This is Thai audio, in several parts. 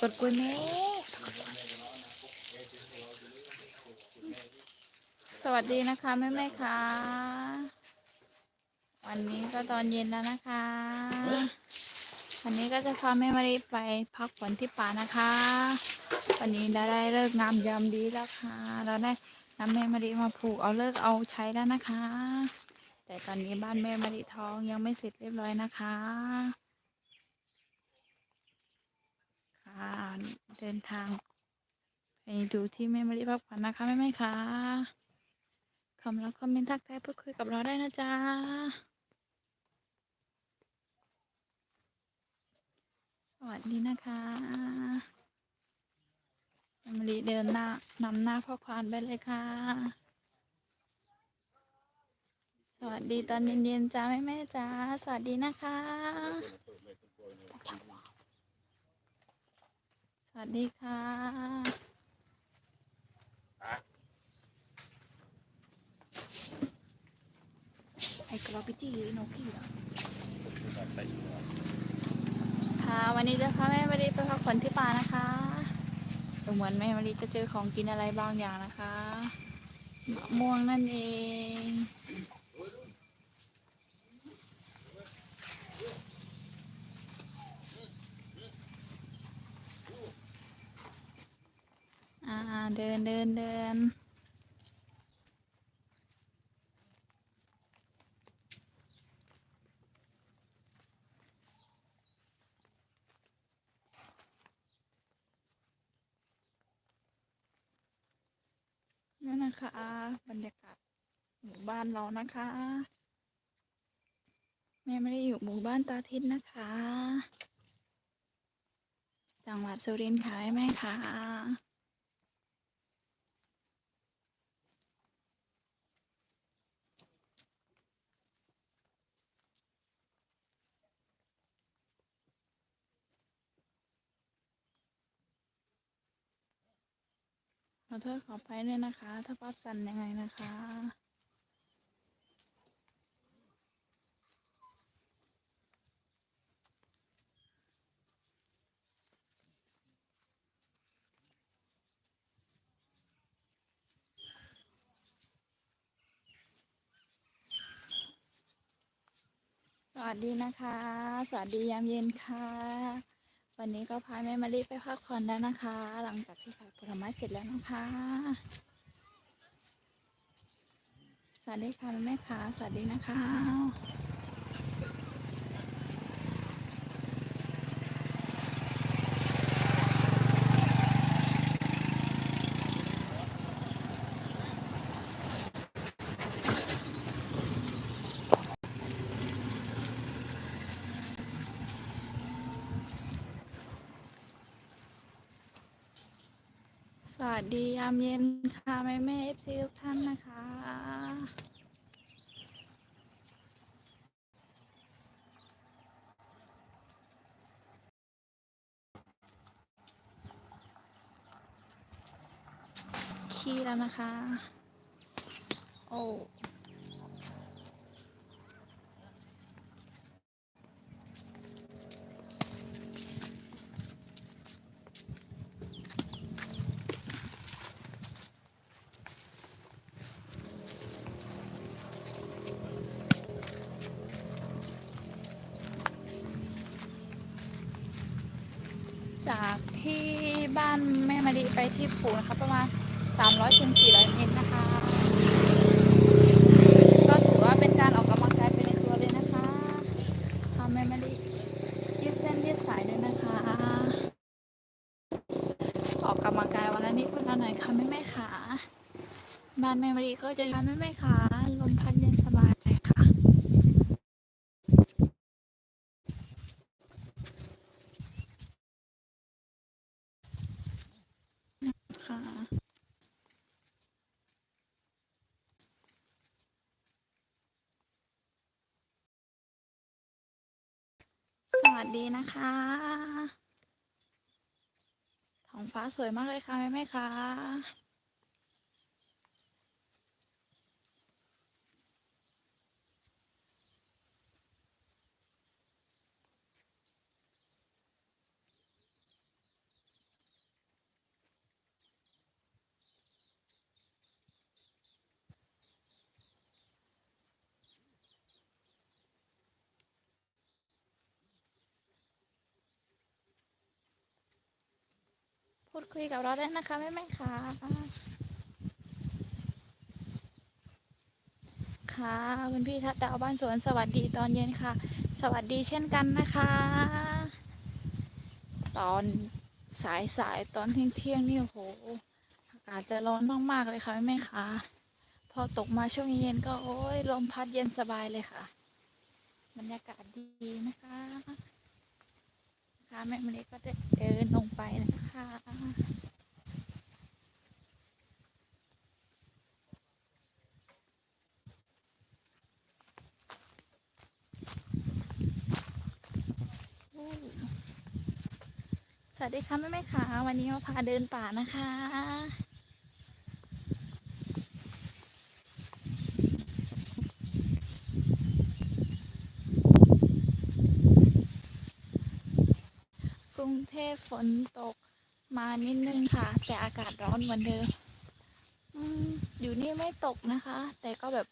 กดกล้วยแม่สวัสดีนะคะแม่แม่ค่ะ วันนี้ก็ตอนเย็นแล้วนะคะ วันนี้ก็จะพาแม่มารีไปพักผ่อนที่ป่านะคะ วันนี้เราได้เลิกงามยามดีแล้วค่ะ เราได้นำแม่มารีมาผูกเอาเลิกเอาใช้แล้วนะคะ แต่ตอนนี้บ้านแม่มารีท้องยังไม่เสร็จเรียบร้อยนะคะ ค่ะเดินทาง ไปดูที่แม่มารีพักผ่อนนะคะแม่แม่ๆค่ะคำแล้วคอมเมนต์ทักทายพูดคุยกับเราได้นะจ๊ะสวัสดีนะคะแม่มารีเดินหน้านำหน้าพ่อควานไปเลยค่ะ สวัสดีตอนเย็นๆจ้าแม่แม่ๆจ้าสวัสดีนะคะ วัสดีค่ะไอ้กระปิจีนกพี่เหรอค่ะวันนี้จะพาแม่มารีไปพักผ่อนที่ป่านะคะดูเหมือนแม่มารีจะเจอของกินอะไรบางอย่างนะคะมะม่วงนั่นเอง อ่าเดินเดินเดินนั่นนะคะ บรรยากาศหมู่บ้านเรานะคะ แม่ไม่ได้อยู่หมู่บ้านตาทิศนะคะ จังหวัดสุรินทร์ค่ะแม่แม่ค่ะ ขอโทษขออภัยด้วยนะคะ ถ้าภาพสั่นยังไงนะคะสวัสดีนะคะ สวัสดียามเย็นค่ะ วันนี้ก็พาแม่มารีไปพักผ่อนแล้วนะคะ หลังจากที่ขายผลไม้เสร็จแล้วนะคะ สวัสดีค่ะแม่ค้าสวัสดีนะคะ สวัสดียามเย็นค่ะ แม่แม่เอฟซีทุกท่านนะคะขี้แล้วนะคะ โอ้ จากที่บ้านแม่มาดีไปที่ปูนะคะประมาณ 300ถึง400 เมตรนะคะ ก็ถือว่าเป็นการออกกำลังกายไปในตัวเลยนะคะทำแม่มาดียืดเส้นยืดสายด้วยนะคะ ออกกำลังกายวันละนิดวันละหน่อยค่ะแม่แม่ๆขาบ้านแม่มาดีก็จะบ้านแม่แม่ๆขาลมพัดเย็นสบายค่ะค่ะสวัสดีนะคะ ท้องฟ้าสวยมากเลยค่ะแม่แม่ค่ะ พูดคุยกับเราได้นะคะแม่แม่ค่ะค่ะคุณพี่ทัดดาวบ้านสวนสวัสดีตอนเย็นค่ะ สวัสดีเช่นกันนะคะ ตอนสายสายตอนเที่ยงเที่ยงนี่โอ้โหอากาศจะร้อนมากๆเลยค่ะแม่แม่ค่ะพอตกมาช่วงเย็นก็โอ้ยลมพัดเย็นสบายเลยค่ะ บรรยากาศดีนะคะ ค่ะแม่มะลิก็ได้เดินลงไปนะคะสวัสดีค่ะแม่แม่ๆค่ะ วันนี้มาพาเดินป่านะคะ กรุงเทพ ฝนตกมานิดนึงค่ะ แต่อากาศร้อนเหมือนเดิมอยู่นี่ไม่ตกนะคะ แต่ก็แบบ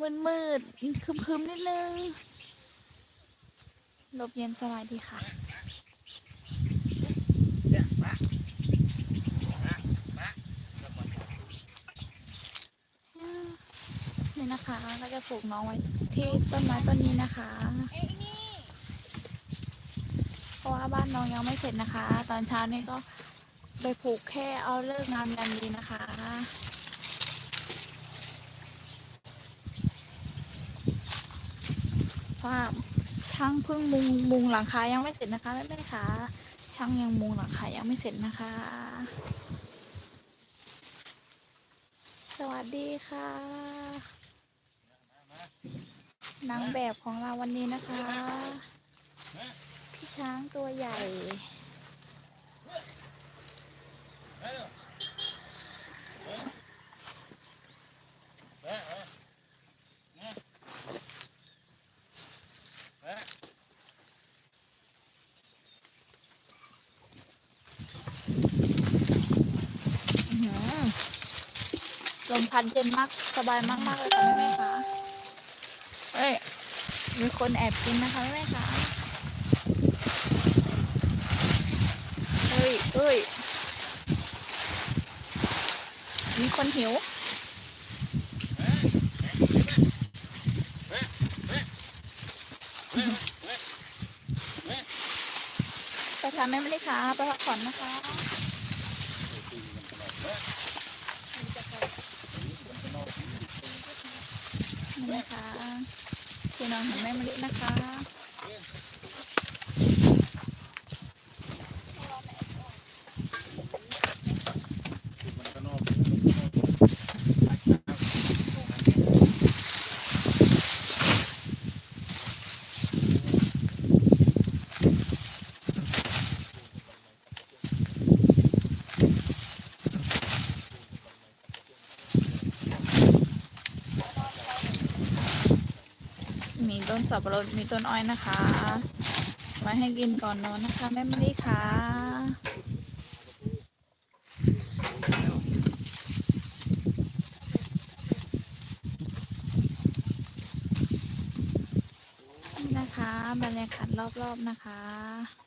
มืดมืดๆครึมๆนิดนึงลมเย็นสบายดีค่ะนี่นะคะ ก็จะปลูกน้องไว้ที่ต้นไม้ต้นนี้นะคะ ราะว่าบ้านน้องยังไม่เสร็จนะคะ ตอนเช้านี่ก็ไปปลูกแค่เอาเลิกงามยันดีนะคะว่าช่างเพิ่งมุงมุงหลังคายังไม่เสร็จนะคะแม่แม่ค่ะช่างยังมุงหลังคายังไม่เสร็จนะคะ สวัสดีค่ะนางแบบของเราวันนี้นะคะ ช้างตัวใหญ่ลมพัดเย็นมาก สบายมากมาก ๆ เลยค่ะแม่แม่คะเอ้ย มีคนแอบกินนะคะแม่แม่คะ เฮ้ยเอ้ยมีคนหิว ไปทำแม่ไม่ได้ค่ะไปพักผ่อนนะคะนี่นะคะคือนอนของแม่มะลินะคะ มีต้นสับ ปะรดมีต้นอ้อยนะคะ ไว้ให้กินก่อนนอนนะคะแม่มะลิค่ะนี่นะคะบรรยากาศรอบๆนะคะ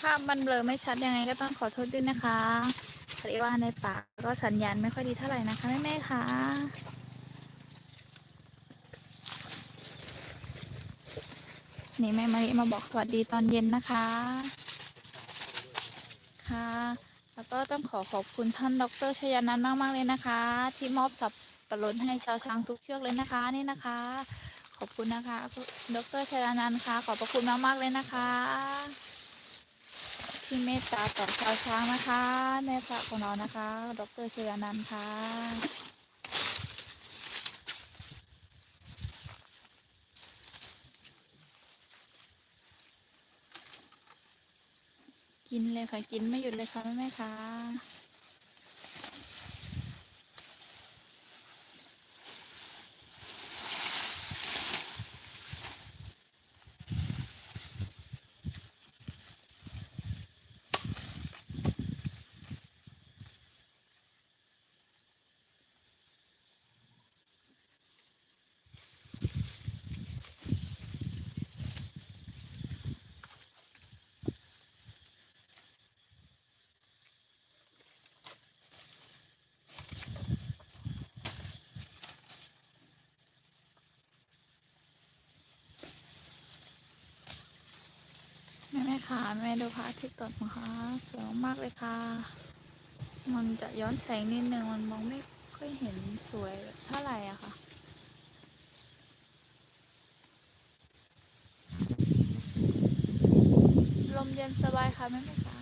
ภาพมันเบลอไม่ชัดยังไงก็ต้องขอโทษด้วยนะคะพอดีว่าในป่าก็สัญญาณไม่ค่อยดีเท่าไหร่นะคะแม่ๆค่ะนี่แม่มาริมาบอกสวัสดีตอนเย็นนะคะ ค่ะ แล้วก็ต้องขอขอบคุณท่านดรชยานันท์มาก ๆ เลยนะคะ ที่มอบสับปะรดให้ชาวช้างทุกเชือกเลยนะคะนี่นะคะ ขอบคุณนะคะ ดรชยานันท์ค่ะ ขอบพระคุณมาก ๆ เลยนะคะ ที่เมตตาต่อชาวช้างนะคะแม่พระของเรานะคะ ดรชยานันท์ค่ะ กินเลยค่ะ กินไม่หยุดเลยค่ะแม่แม่ค่ะ ม่ค่ะ แม่ดูพระอาทิตย์ตกนะคะสวยมากเลยค่ะ มันจะย้อนแสงนิดนึง มันมองไม่ค่อยเห็นสวยเท่าไหร่อะค่ะลมเย็นสบายค่ะแม่แม่ค่ะ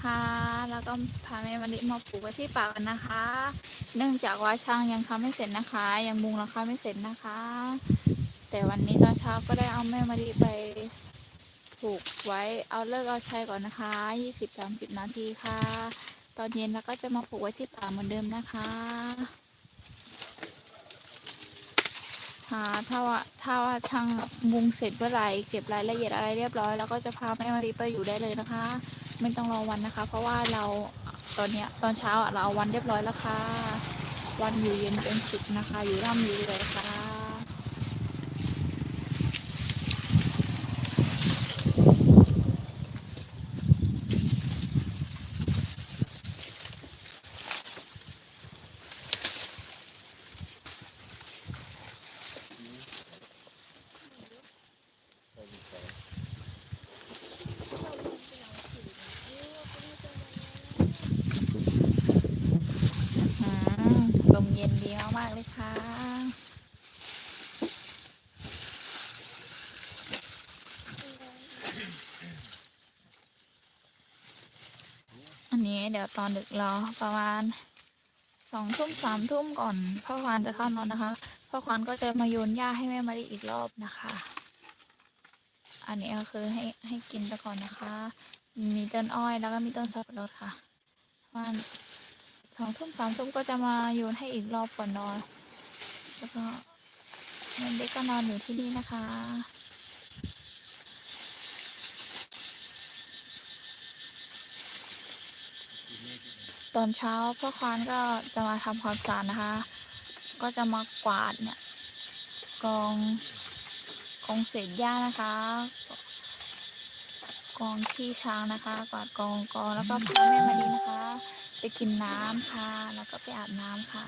นะคะ แล้วก็พาแม่มะลิมาปลูกไว้ที่ป่ากันนะคะ เนื่องจากว่าช่างยังทำไม่เสร็จนะคะ ยังมุงราคาไม่เสร็จนะคะ แต่วันนี้ตอนเช้าก็ได้เอาแม่มะลิไปปลูกไว้เอาเลิกเอาใช้ก่อนนะคะ 20-30 นาทีค่ะ ตอนเย็นแล้วก็จะมาปลูกไว้ที่ป่าเหมือนเดิมนะคะค่ะถ้าว่าถ้าว่าช่างมุงเสร็จเมื่อไหร่เก็บรายละเอียดอะไรเรียบร้อย แล้วก็จะพาแม่มะลิไปอยู่ได้เลยนะคะ ไม่ต้องรอวันนะคะ เพราะว่าเราตอนเนี้ยตอนเช้าเราเอาวันเรียบร้อยแล้วค่ะ วันอยู่เย็นเป็นสุขนะคะ อยู่ร่ำอยู่เลยค่ะ อืมลมเย็นดี มากเลยค่ะอันนี้เดี๋ยวตอนดึกรอประมาณสองทุ่มสามทุ่มก่อนพ่อควานจะเข้านอนนะคะพ่อควานก็จะมาโยนหญ้าให้แม่มารีอีกรอบนะคะ อันนี้ก็คือให้ให้กินไปก่อนนะคะ มีต้นอ้อยแล้วก็มีต้นสับปะรดค่ะประมา องทุ่มสามทุ่มก็จะมาโยนให้อีกรอบก่อนนอน แล้วก็เงินเด็กก็นอนอยู่ที่นี่นะคะตอนเช้าพ่อควานก็จะมาทำความสะอาดนะคะ ก็จะมากวาดเนี่ยกองกองเศษหญ้านะคะ กองขี้ช้างนะคะ กวาดกองกองแล้วก็พาแม่มาดีนะคะ ไปกินน้ำค่ะ แล้วก็ไปอาบน้ำค่ะ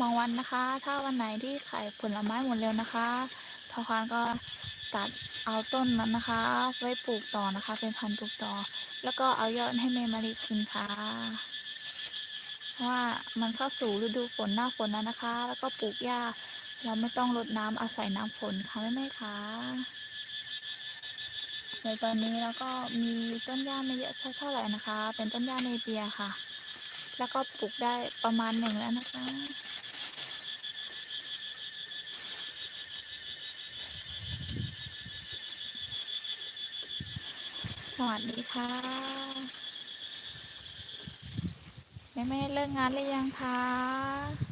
บางวันนะคะ ถ้าวันไหนที่ขายผลไม้หมดเร็วนะคะพอควานก็ตัดเอาต้นนั้นนะคะ ไว้ปลูกต่อนะคะ เป็นพันธุ์ปลูกต่อ แล้วก็เอายอดให้เมมารีกินค่ะเพราะว่ามันเข้าสู่ฤดูฝนหน้าฝนแล้วนะคะ แล้วก็ปลูกหญ้าเราไม่ต้องรดน้ำอาศัยน้ำฝนค่ะแม่แม่ๆคะ ในตอนนี้แล้วก็มีต้นหญ้าไม่เยอะเท่าไหร่นะคะ เป็นต้นหญ้าเนเปียค่ะ แล้วก็ปลูกได้ประมาณหนึ่งแล้วนะคะสวัสดีค่ะแม่แม่เลิกงานหรือยังคะ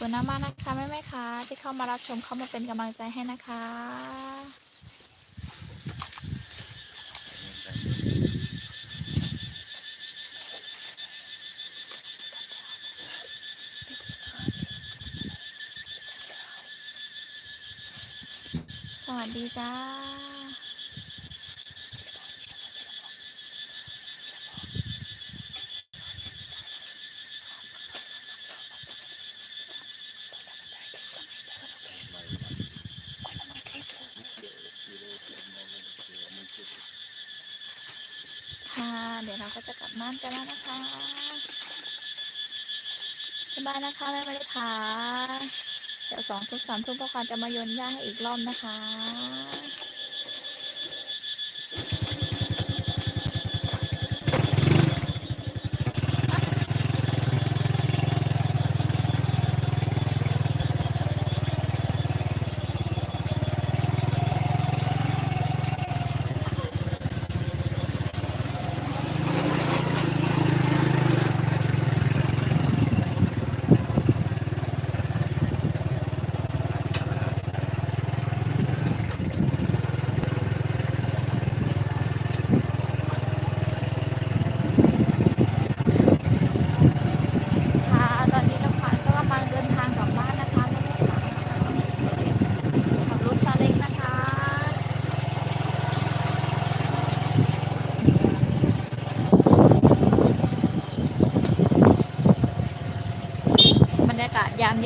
คุณนะมานะคะแม่แม่คะที่เข้ามารับชมเข้ามาเป็นกำลังใจให้นะคะ สวัสดีจ้า ค่ะ เดี๋ยวเราก็ จะกลับบ้านกันแล้วนะคะที่บ้านนะคะแม่ไม่ได้พาเดี๋ยวสองทุ่มสามทุ่มพ่อควานจะมาโยนย่าให้อีกรอบนะคะ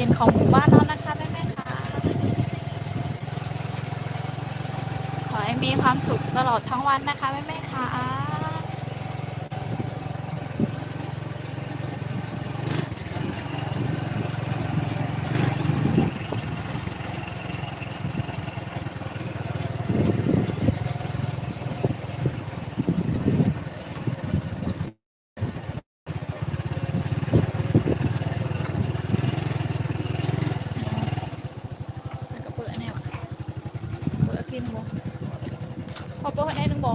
ย็นของหมู่บ้านเรานะคะแม่แม่ๆคะขอให้มีความสุขตลอดทั้งวันนะคะแม่แม่ๆคะ แล้วก็เปิดอันนี้ว่ะเปิดกินบ่ พอเปิดอันนี้หนึ่งบ่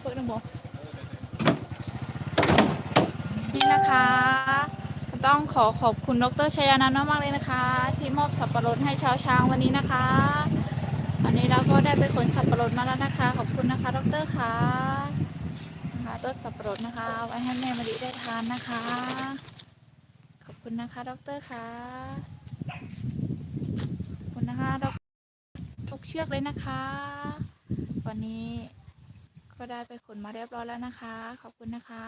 เปิดหนึ่งบ่นี่นะคะต้องขอขอบคุณดรชัยนันท์มากๆเลยนะคะ ที่มอบสับปะรดให้ชาวช้างวันนี้นะคะวันนี้เราก็ได้ไปขนสับปะรดมาแล้วนะคะ ขอบคุณนะคะ ดรค่ะนะคะต้นสับปะรดนะคะ ไว้ให้แม่มะลิได้ทานนะคะ ขอบคุณนะคะ ดรค่ะขอบคุณนะคะดอกทุกเชือกเลยนะคะ วันนี้ก็ได้ไปขนมาเรียบร้อยแล้วนะคะ ขอบคุณนะคะ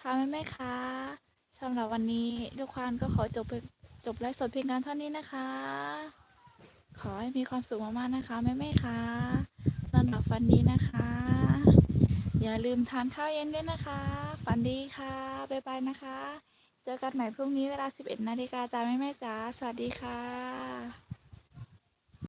ค่ะแม่แม่คะสำหรับวันนี้ลูกควานก็ขอจบไปจบไลฟ์สดเพียงการเท่านี้นะคะ ขอให้มีความสุขมากๆนะคะแม่แม่คะนอนหลับฝันดีนะคะ อย่าลืมทานข้าวเย็นด้วยนะคะ ฝันดีค่ะบ๊ายบายนะคะ เจอกันใหม่พรุ่งนี้เวลา 11นาฬิกาจ้าแม่แม่จ๋าสวัสดีค่ะ